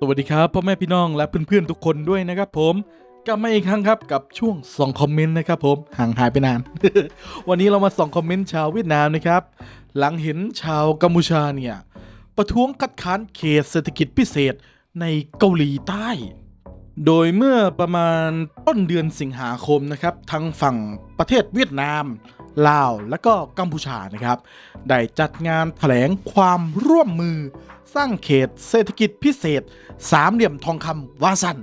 สวัสดีครับพ่อแม่พี่น้องและเพื่อนๆทุกคนด้วยนะครับผมกลับมาอีกครั้งครับกับช่วงส่องคอมเมนต์นะครับผมห่างหายไปนาน วันนี้เรามาส่องคอมเมนต์ชาวเวียดนามนะครับ หลังเห็นชาวกัมพูชาเนี่ยประท้วงคัดค้านเขตเศรษฐกิจพิเศษในเกาหลีใต้ โดยเมื่อประมาณต้นเดือนสิงหาคมนะครับทางฝั่งประเทศเวียดนาม ลาว และก็กัมพูชานะครับ ได้จัดงานแถลงความร่วมมือ สร้างเขตเศรษฐกิจพิเศษ สามเหลี่ยมทองคำวาสัน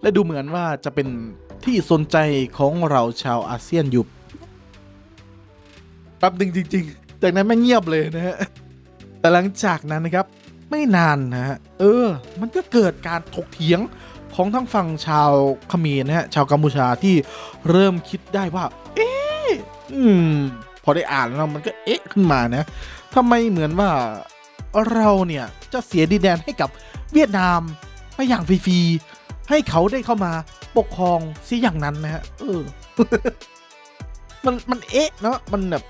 และดูเหมือนว่าจะเป็นที่สนใจของเราชาวอาเซียนอยู่แป๊บหนึ่งจริง ๆ จากนั้นไม่เงียบเลยนะฮะแต่หลังจากนั้นนะครับไม่นานนะฮะเออ มันก็เกิดการถกเถียงของทั้งฝั่งชาวเขมรนะฮะชาวกัมพูชาที่เริ่มคิดได้ว่า เอ๊ะ อืม พอได้อ่านแล้วมันก็เอ๊ะขึ้นมานะทำไมเหมือนว่าเราเนี่ยจะเสียดินแดนให้กับเวียดนามไปอย่างฟรีๆให้เขาได้เข้ามาปกครองซิอย่างนั้นนะฮะเออ มันมันเอ๊ะเนาะมันแบบ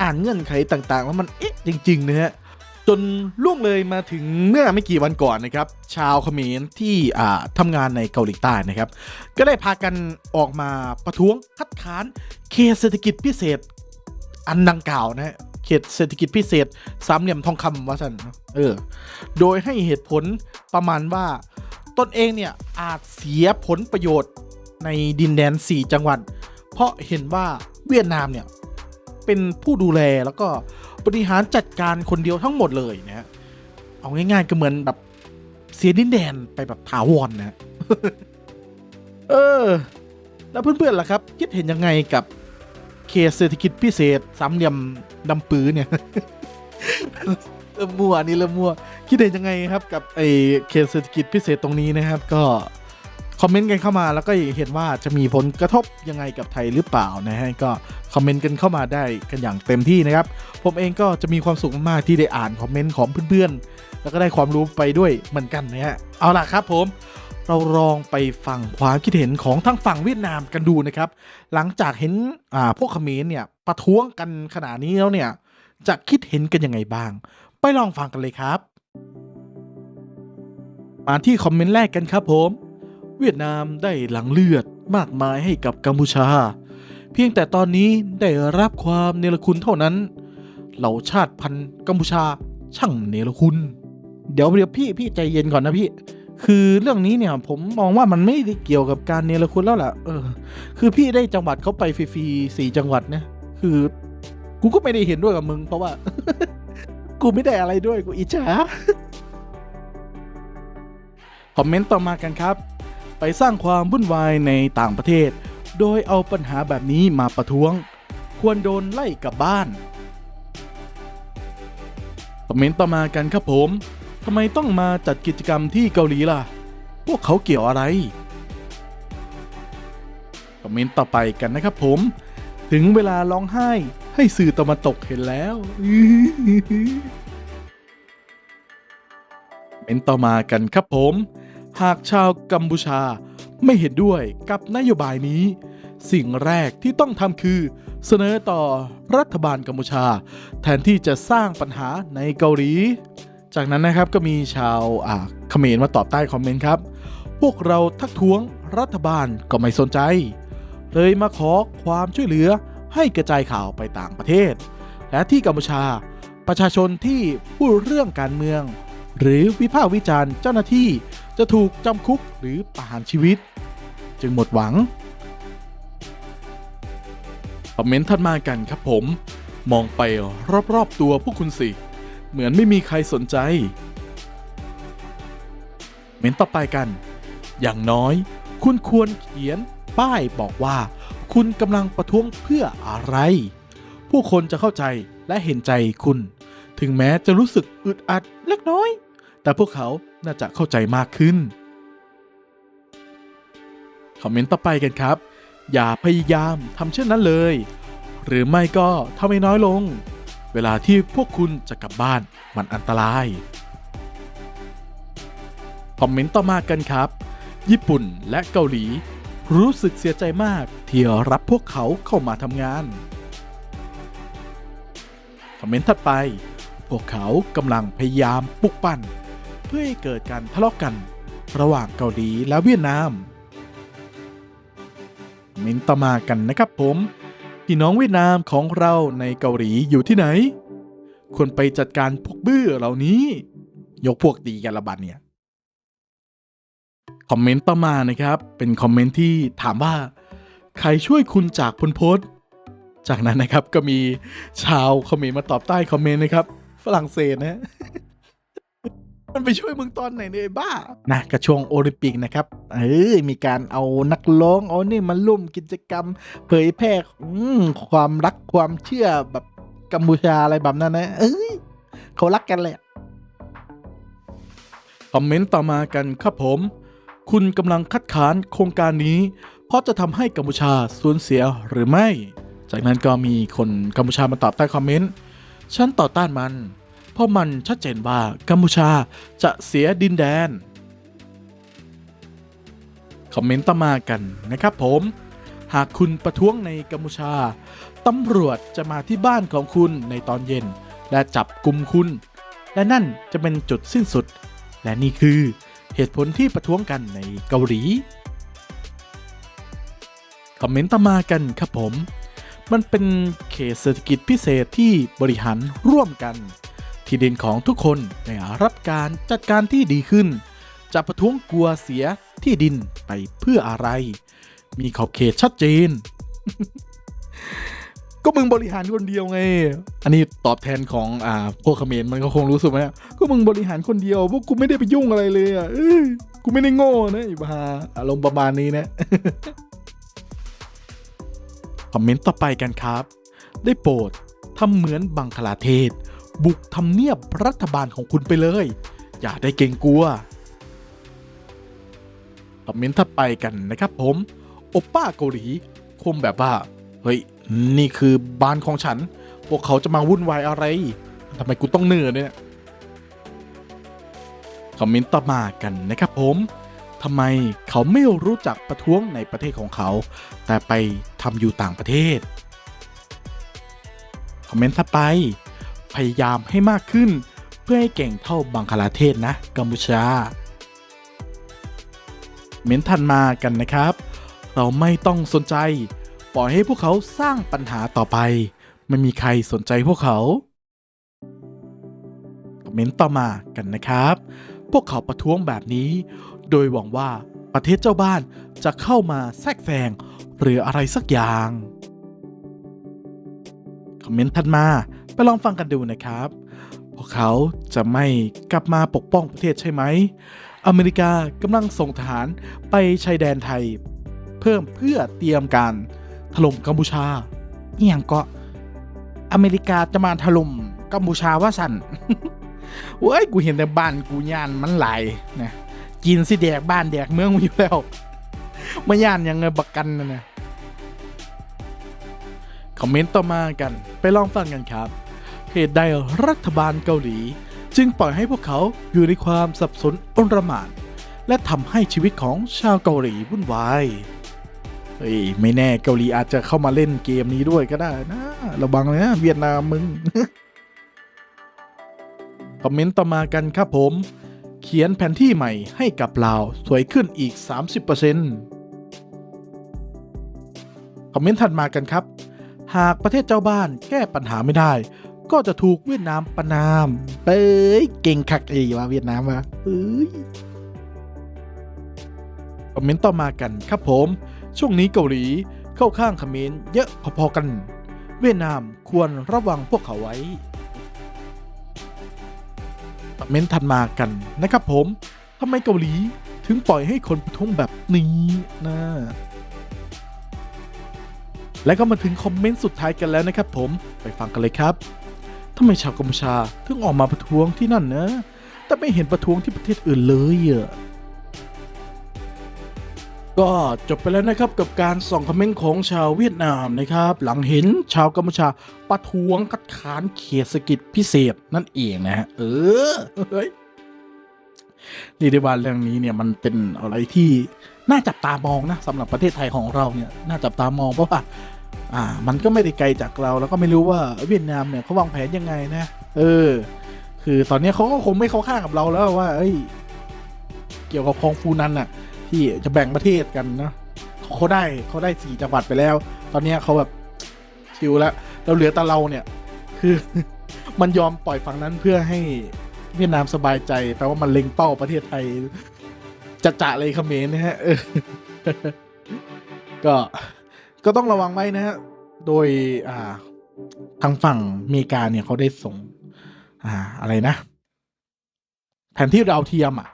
อ่านเงื่อนไขต่าง ๆ แล้วมันเอ๊ะจริง ๆ นะฮะ จนล่วงเลยมาถึงเมื่อไม่กี่วันก่อนนะครับ ชาวเขมรที่อ่ทำงานในเกาหลีใต้นะครับ ก็ได้พากันออกมาประท้วงคัดค้านเขตเศรษฐกิจพิเศษอันดังกล่าวนะฮะเขตเศรษฐกิจพิเศษสามเหลี่ยมทองคำว่าสันเออ โดยให้เหตุผลประมาณว่าตนเองเนี่ยอาจเสียผลประโยชน์ในดินแดน 4 จังหวัด เพราะเห็นว่าเวียดนามเนี่ยเป็นผู้ดูแลแล้วก็ บริหารจัดการคนเดียวทั้งหมดเลยนะฮะเอาง่ายๆก็เหมือนแบบเสียดินแดนไปแบบถาวรนะฮะเออ แล้วเพื่อนๆล่ะครับ คิดเห็นยังไงกับเขตเศรษฐกิจพิเศษสามเหลี่ยมดำปื้อเนี่ยเริ่มมั่วอันนี่เริ่มมั่วคิดเห็นยังไงครับกับไอ้เขตเศรษฐกิจพิเศษตรงนี้นะครับ ก็ คอมเมนต์กันเข้ามาแล้วก็เห็นว่าจะมีผลกระทบยังไงกับไทยหรือเปล่านะฮะก็คอมเมนต์กันเข้ามาได้กันอย่างเต็มที่นะครับ ผมเองก็จะมีความสุขมากๆที่ได้อ่านคอมเมนต์ของเพื่อนๆ แล้วก็ได้ความรู้ไปด้วยเหมือนกันนะฮะเอาล่ะครับผมเราลองไปฟังความคิดเห็นของทั้งฝั่งเวียดนามกันดูนะครับ หลังจากเห็นอ่าพวกเขมรเนี่ยประท้วงกันขนาดนี้แล้วเนี่ยจะคิดเห็นกันยังไงบ้าง ไปลองฟังกันเลยครับ มาที่คอมเมนต์แรกกันครับผม เวียดนามได้หลังเลือดมากมายให้กับกัมพูชา เพียงแต่ตอนนี้ได้รับความเนรคุณเท่านั้น เหล่าชาติพันธุ์กัมพูชาช่างเนรคุณ เดี๋ยวเดี๋ยวพี่พี่ใจเย็นก่อนนะพี่ คือเรื่องนี้เนี่ยผมมองว่ามันไม่ได้เกี่ยวกับการเนรคุณแล้วล่ะเออ คือพี่ได้จังหวัดเขาไปฟรีๆสี่จังหวัดนะคือกูก็ไม่ได้เห็นด้วยกับมึง เพราะว่า กูไม่ได้อะไรด้วยกูอิจฉาคอมเมนต์ต่อมากันครับ ไปสร้างความวุ่นวายในต่างประเทศ โดยเอาปัญหาแบบนี้มาประท้วง ควรโดนไล่กลับบ้านคอมเมนต์ต่อมากันครับผมทำไมต้องมาจัดกิจกรรมที่เกาหลีล่ะ พวกเขาเกี่ยวอะไรคอมเมนต์ต่อไปกันนะครับผม ถึงเวลาร้องไห้ให้สื่อตะวันตกเห็นแล้วเป็นต่อมากันครับผม หากชาวกัมพูชาไม่เห็นด้วยกับนโยบายนี้ สิ่งแรกที่ต้องทำคือ เสนอต่อรัฐบาลกัมพูชา แทนที่จะสร้างปัญหาในเกาหลี จากนั้นนะครับก็มีชาวอ่าเขมรมาตอบใต้คอมเมนต์ครับ พวกเราทักท้วงรัฐบาลก็ไม่สนใจ เลยมาขอความช่วยเหลือให้กระจายข่าวไปต่างประเทศ และที่กัมพูชาประชาชนที่พูดเรื่องการเมือง หรือวิพากษ์วิจารณ์เจ้าหน้าที่จะถูกจำคุกหรือประหารชีวิต จึงหมดหวัง คอมเมนต์ถัดมากันครับผม มองไปรอบๆตัวพวกคุณสิ เหมือนไม่มีใครสนใจ เมนต์ต่อไปกัน อย่างน้อย คุณควรเขียนป้ายบอกว่า คุณกำลังประท้วงเพื่ออะไร ผู้คนจะเข้าใจและเห็นใจคุณ ถึงแม้จะรู้สึกอึดอัดเล็กน้อย แต่พวกเขาน่าจะเข้าใจมากขึ้น คอมเมนต์ต่อไปกันครับ อย่าพยายามทำเช่นนั้นเลย หรือไม่ก็ทำให้น้อยลง เวลาที่พวกคุณจะกลับบ้านมันอันตราย คอมเมนต์ต่อมากันครับ ญี่ปุ่นและเกาหลี รู้สึกเสียใจมากที่รับพวกเขาเข้ามาทำงานคอมเมนต์ถัดไป พวกเขากำลังพยายามปลุกปั่น เพื่อให้เกิดการทะเลาะกัน ระหว่างเกาหลีและเวียดนามมินต่อมากันนะครับผมพี่น้องเวียดนามของเราในเกาหลีอยู่ที่ไหน ควรไปจัดการพวกบื้อเหล่านี้ ยกพวกตีกันละบัดเนี่ยคอมเมนต์ต่อมานะครับ เป็นคอมเมนต์ที่ถามว่า ใครช่วยคุณจากพลพศจากนั้นนะครับก็มีชาวคอมเมนต์มาตอบใต้คอมเมนต์นะครับ ฝรั่งเศสนะ มันไปช่วยมึงตอนไหนเนี่ยไอ้บ้า นะกระช่วงโอลิมปิกนะครับเอ้ยมีการเอานักร้องเอานี่มาร่วมกิจกรรม เผยแพร่อืมความรักความเชื่อแบบกัมพูชาอะไรแบบนั้นนะเอ้ยเขารักกันแหละคอมเมนต์ต่อมากันครับผม คุณกำลังคัดค้านโครงการนี้ เพราะจะทำให้กัมพูชาสูญเสียหรือไม่ จากนั้นก็มีคนกัมพูชามาตอบใต้คอมเมนต์ ฉันต่อต้านมัน เพราะมันชัดเจนว่ากัมพูชาจะเสียดินแดน คอมเมนต์ต่อมากันนะครับผม หากคุณประท้วงในกัมพูชาตำรวจจะมาที่บ้านของคุณในตอนเย็น และจับกลุ่มคุณ และนั่นจะเป็นจุดสิ้นสุด และนี่คือเหตุผลที่ประท้วงกันในเกาหลี คอมเมนต์ต่อมากันครับผม มันเป็นเขตเศรษฐกิจพิเศษที่บริหารร่วมกัน ที่ดินของทุกคนได้รับการจัดการที่ดีขึ้น จะประท้วงกลัวเสียที่ดินไปเพื่ออะไร มีขอบเขตชัดเจน ก็มึงบริหารคนเดียวไง อันนี้ตอบแทนของอ่าพวกเขมรมันก็คงรู้สึกไหมก็มึงบริหารคนเดียวพวกกูไม่ได้ไปยุ่งอะไรเลยอะกูไม่ได้โง่นะอีบาอารมณ์ประมาณนี้นะคอมเมนต์ต่อไปกันครับ ได้โปรดทำเหมือนบังคลาเทศ บุกทำเนียบรัฐบาลของคุณไปเลย อย่าได้เกรงกลัวคอมเมนต์ถัดไปกันนะครับผมโอป้าเกาหลีคงแบบว่า เฮ้ย นี่คือบ้านของฉัน พวกเขาจะมาวุ่นวายอะไรทำไมกูต้องเหนื่อยเนี่ยคอมเมนต์ต่อมากันนะครับผมทำไมเขาไม่รู้จักประท้วงในประเทศของเขา แต่ไปทำอยู่ต่างประเทศ คอมเมนต์ถัดไป พยายามให้มากขึ้น เพื่อให้เก่งเท่าบังคลาเทศนะกัมพูชา เม้นทันมากันนะครับ เราไม่ต้องสนใจ ปล่อยให้พวกเขาสร้างปัญหาต่อไป ไม่มีใครสนใจพวกเขาคอมเมนต์ต่อมากันนะครับ พวกเขาประท้วงแบบนี้ โดยหวังว่าประเทศเจ้าบ้านจะเข้ามาแทรกแซงหรืออะไรสักอย่างคอมเมนต์ถัดมา ไปลองฟังกันดูนะครับพวกเขาจะไม่กลับมาปกป้องประเทศใช่ไหม อเมริกากำลังส่งทหารไปชายแดนไทย เพิ่มเพื่อเตรียมการถล่มกัมพูชาเอียงก็อเมริกาจะมาถล่มกัมพูชาว่าสันเว้ยกูเห็นแต่บ้านกูย่านมันไหลนะกินสิแดกบ้านแดกเมืองมาอยู่แล้วมาย่านยังไงบักกันนะนะคอมเมนต์ต่อมากัน ไปลองฟังกันครับ เหตุใดรัฐบาลเกาหลี จึงปล่อยให้พวกเขาอยู่ในความสับสนอนรมาน และทำให้ชีวิตของชาวเกาหลีวุ่นวายเฮ้ยไม่แน่เกาหลีอาจจะเข้ามาเล่นเกมนี้ด้วยก็ได้นะ ระวังเลยนะเวียดนามมึง คอมเมนต์ต่อมากันครับผม เขียนแผนที่ใหม่ให้กับลาว สวยขึ้นอีก 30%คอมเมนต์ถัดมากันครับ หากประเทศเจ้าบ้านแก้ปัญหาไม่ได้ ก็จะถูกเวียดนามประนามเอ้ยเก่งคักเอ้ยวะเวียดนามวะเอ้ยคอมเมนต์ต่อมากันครับผม ช่วงนี้เกาหลีเข้าข้างเขมรเยอะพอๆกัน เวียดนามควรระวังพวกเขาไว้คอมเมนต์ถัดมากันนะครับผมทำไมเกาหลีถึงปล่อยให้คนประท้วงแบบนี้นะและก็มาถึงคอมเมนต์สุดท้ายกันแล้วนะครับผม ไปฟังกันเลยครับ ทำไมชาวกัมพูชาถึงออกมาประท้วงที่นั่นนะ แต่ไม่เห็นประท้วงที่ประเทศอื่นเลยอะก็จบไปแล้วนะครับกับการส่องคอมเมนต์ของชาวเวียดนามนะครับ หลังเห็นชาวกัมพูชาประท้วงคัดค้านเขตเศรษฐกิจพิเศษนั่นเองนะฮะเออเฮ้ยเรียกได้ว่าเรื่องนี้เนี่ยมันเป็นอะไรที่น่าจับตามองนะสำหรับประเทศไทยของเราเนี่ยน่าจับตามองเพราะว่า อ่ามันก็ไม่ได้ไกลจากเรา แล้วก็ไม่รู้ว่าเวียดนามเนี่ยเขาวางแผนยังไงนะ เออ คือตอนนี้เขาก็คงไม่เข้าข้างกับเราแล้วว่า เอ้ย เกี่ยวกับคลองฟูนันน่ะที่จะแบ่งประเทศกันเนาะเขาได้เขาได้สี่จังหวัดไปแล้ว ตอนนี้เขาแบบชิวแล้วเราเหลือแต่เราเนี่ย คือมันยอมปล่อยฝั่งนั้นเพื่อให้เวียดนามสบายใจแปลว่ามันเล็งเป้าประเทศไทยจะจะเลยเขมรนะฮะก็ ก็ต้องระวังไว้นะฮะ โดยอ่าทางฝั่งอเมริกาเนี่ยเขาได้ส่ง อ่าอะไรนะ แผนที่ดาวเทียมอะ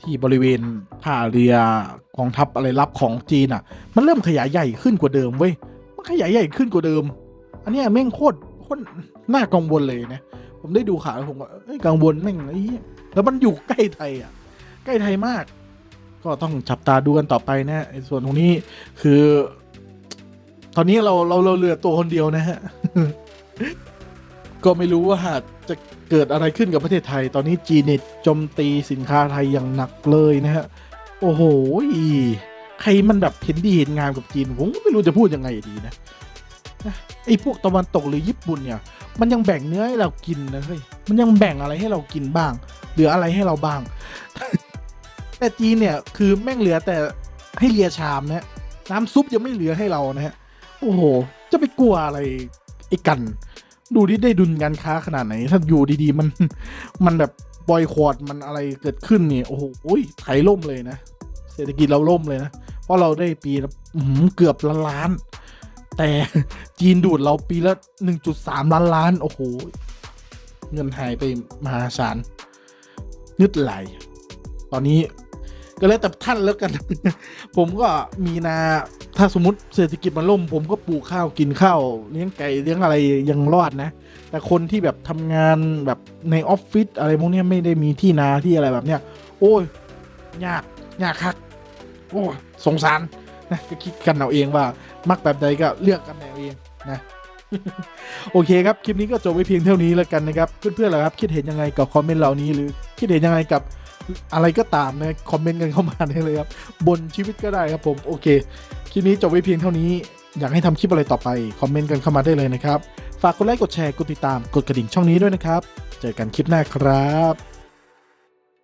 ที่บริเวณท่าเรือกองทัพอะไรรับของจีนอะ มันเริ่มขยายใหญ่ขึ้นกว่าเดิมเว้ยมันขยายใหญ่ขึ้นกว่าเดิม อันนี้แม่งโคตรโคตรน่ากังวลเลยนะผมได้ดูข่าวแล้วผมก็เอ้ยกังวลแม่งไอ้แล้วมันอยู่ใกล้ไทยอะ ใกล้ไทยมาก ก็ต้องจับตาดูกันต่อไปนะไอ้ส่วนตรงนี้คือ ตอนนี้เราเราเราเหลือตัวคนเดียวนะฮะ ก็ไม่รู้ว่าจะเกิดอะไรขึ้นกับประเทศไทย ตอนนี้จีนเนี่ยโจมตีสินค้าไทยอย่างหนักเลยนะฮะ โอ้โหใครมันแบบเห็นดีเห็นงามกับจีนผมก็ไม่รู้จะพูดยังไงดีนะนะไอ้พวกตะวันตกหรือญี่ปุ่นเนี่ย มันยังแบ่งเนื้อให้เรากินนะเฮ้ยมันยังแบ่งอะไรให้เรากินบ้าง เหลืออะไรให้เราบ้าง แต่จีนเนี่ยคือแม่งเหลือแต่ให้เลียชามนะน้ำซุปยังไม่เหลือให้เรานะฮะ โอ้โห จะไปกลัวอะไรไอ้กัน ดูที่ได้ดุลการค้าขนาดไหน ถ้าอยู่ดีๆ มันมันแบบบอยคอรดมันอะไรเกิดขึ้นเนี่ยโอ้โหอุ้ยไถล่มเลยนะ เศรษฐกิจเราล่มเลยนะ เพราะเราได้ปีละเกือบล้านล้าน แต่จีนดูดเราปีละหนึ่งจุดสามล้านล้าน โอ้โห เงินหายไปมหาศาลนึดไหล ตอนนี้ก็แล้วแต่ท่านแล้วกัน ผมก็มีนา ถ้าสมมติเศรษฐกิจมันล่ม ผมก็ปลูกข้าวกินข้าวเลี้ยงไก่เลี้ยงอะไรยังรอดนะ แต่คนที่แบบทำงานแบบในออฟฟิศอะไรพวกนี้ไม่ได้มีที่นาที่อะไรแบบเนี้ย โอ้ยยากยากคัก โอ้สงสารนะก็คิดกันเอาเองว่า มักแบบใดก็เลือกกันเอาเองนะโอเคครับ คลิปนี้ก็จบไว้เพียงเท่านี้แล้วกันนะครับ เพื่อนๆล่ะครับ คิดเห็นยังไงกับคอมเมนต์เหล่านี้หรือคิดเห็นยังไงกับ อะไรก็ตามนะคอมเมนต์กันเข้ามาได้เลยครับบนชีวิตก็ได้ครับผมโอเคคลิปนี้จบไว้เพียงเท่านี้อยากให้ทำคลิปอะไรต่อไปคอมเมนต์กันเข้ามาได้เลยนะครับ ฝากกดไลค์กดแชร์กดติดตามกดกระดิ่งช่องนี้ด้วยนะครับ เจอกันคลิปหน้าครับ